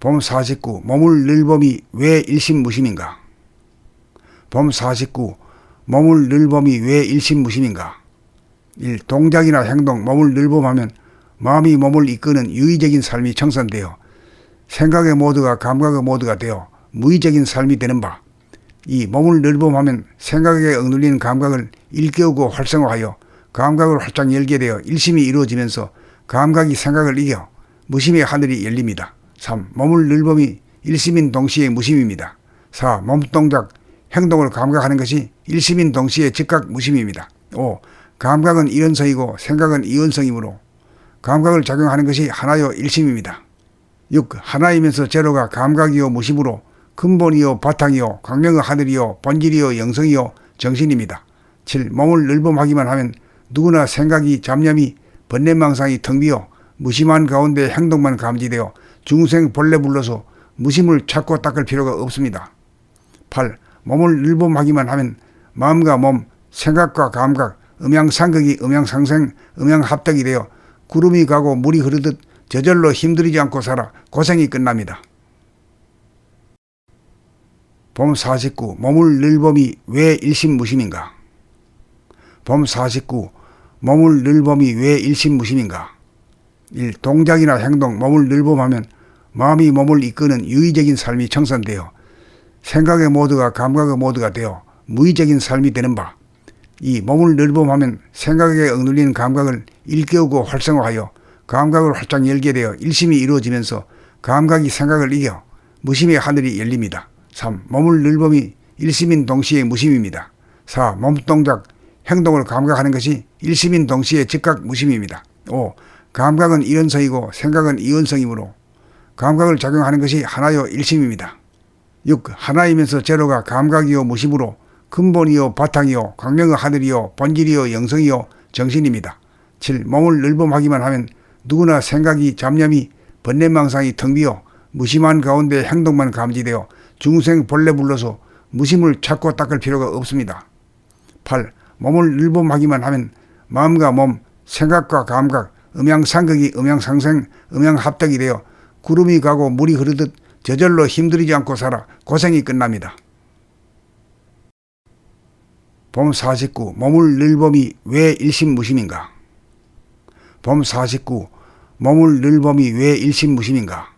봄 49 몸을 늘범이 왜 일심무심인가? 봄 49 몸을 늘범이 왜 일심무심인가? 1. 동작이나 행동, 몸을 늘범하면 마음이 몸을 이끄는 유의적인 삶이 청산되어 생각의 모드가 감각의 모드가 되어 무의적인 삶이 되는 바. 2. 몸을 늘범하면 생각에 억눌린 감각을 일깨우고 활성화하여 감각을 활짝 열게 되어 일심이 이루어지면서 감각이 생각을 이겨 무심의 하늘이 열립니다. 3. 몸을 늘범이 일심인 동시에 무심입니다. 4. 몸동작, 행동을 감각하는 것이 일심인 동시에 즉각 무심입니다. 5. 감각은 이원성이고 생각은 이원성이므로 감각을 작용하는 것이 하나요 일심입니다. 6. 하나이면서 제로가 감각이요 무심으로 근본이요 바탕이요 광명의 하늘이요 본질이요 영성이요 정신입니다. 7. 몸을 늘범하기만 하면 누구나 생각이 잡념이 번뇌망상이 텅 비어 무심한 가운데 행동만 감지되어 중생 본래 불러서 무심을 찾고 닦을 필요가 없습니다. 8. 몸을 늘범하기만 하면 마음과 몸, 생각과 감각, 음양상극이 음양상생, 음양합덕이 되어 구름이 가고 물이 흐르듯 저절로 힘들이지 않고 살아 고생이 끝납니다. 봄 49 몸을 늘범이 왜 일심무심인가? 봄 49 몸을 늘범이 왜 일심무심인가? 1. 동작이나 행동, 몸을 늘범하면 마음이 몸을 이끄는 유의적인 삶이 청산되어 생각의 모드가 감각의 모드가 되어 무의적인 삶이 되는 바. 2. 몸을 늘범하면 생각에 억눌린 감각을 일깨우고 활성화하여 감각을 활짝 열게 되어 일심이 이루어지면서 감각이 생각을 이겨 무심의 하늘이 열립니다. 3. 몸을 늘범이 일심인 동시에 무심입니다. 4. 몸동작, 행동을 감각하는 것이 일심인 동시에 즉각 무심입니다. 5. 감각은 이원성이고 생각은 이원성이므로 감각을 작용하는 것이 하나요 일심입니다. 6. 하나이면서 제로가 감각이요 무심으로 근본이요 바탕이요 광명의 하늘이요 본질이요 영성이요 정신입니다. 7. 몸을 늘범하기만 하면 누구나 생각이 잡념이 번뇌망상이 텅 비어 무심한 가운데 행동만 감지되어 중생 본래 불러서 무심을 찾고 닦을 필요가 없습니다. 8. 몸을 늘범하기만 하면 마음과 몸, 생각과 감각, 음양상극이 음양상생, 음양합덕이 되어 구름이 가고 물이 흐르듯 저절로 힘들이지 않고 살아 고생이 끝납니다. 봄 49 몸을 늘범이 왜 일심무심인가? 봄 49 몸을 늘범이 왜 일심무심인가?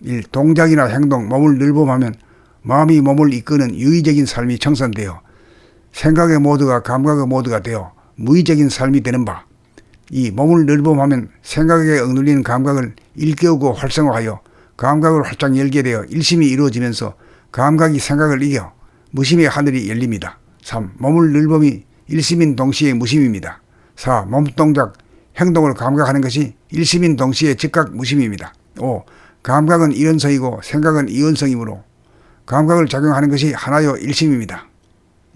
1. 동작이나 행동, 몸을 늘범하면 마음이 몸을 이끄는 유의적인 삶이 청산되어 생각의 모드가 감각의 모드가 되어 무의적인 삶이 되는 바. 2. 몸을 늘범하면 생각에 억눌린 감각을 일깨우고 활성화하여 감각을 활짝 열게 되어 일심이 이루어지면서 감각이 생각을 이겨 무심의 하늘이 열립니다. 3. 몸을 늘범이 일심인 동시에 무심입니다. 4. 몸동작, 행동을 감각하는 것이 일심인 동시에 즉각 무심입니다. 5. 감각은 이원성이고 생각은 이원성이므로 감각을 작용하는 것이 하나요 일심입니다.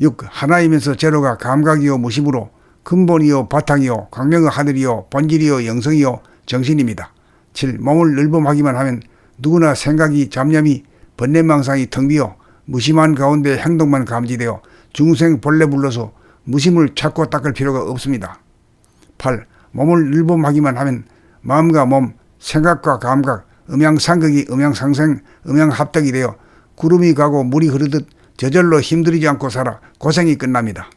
6. 하나이면서 제로가 감각이요 무심으로 근본이요 바탕이요 광명의 하늘이요 본질이요 영성이요 정신입니다. 7. 몸을 늘범하기만 하면 누구나 생각이 잡념이 번뇌망상이 텅 비어 무심한 가운데 행동만 감지되어 중생 본래 불러서 무심을 찾고 닦을 필요가 없습니다. 8. 몸을 늘범하기만 하면 마음과 몸, 생각과 감각, 음양상극이 음양상생, 음양합덕이 되어 구름이 가고 물이 흐르듯 저절로 힘들이지 않고 살아 고생이 끝납니다.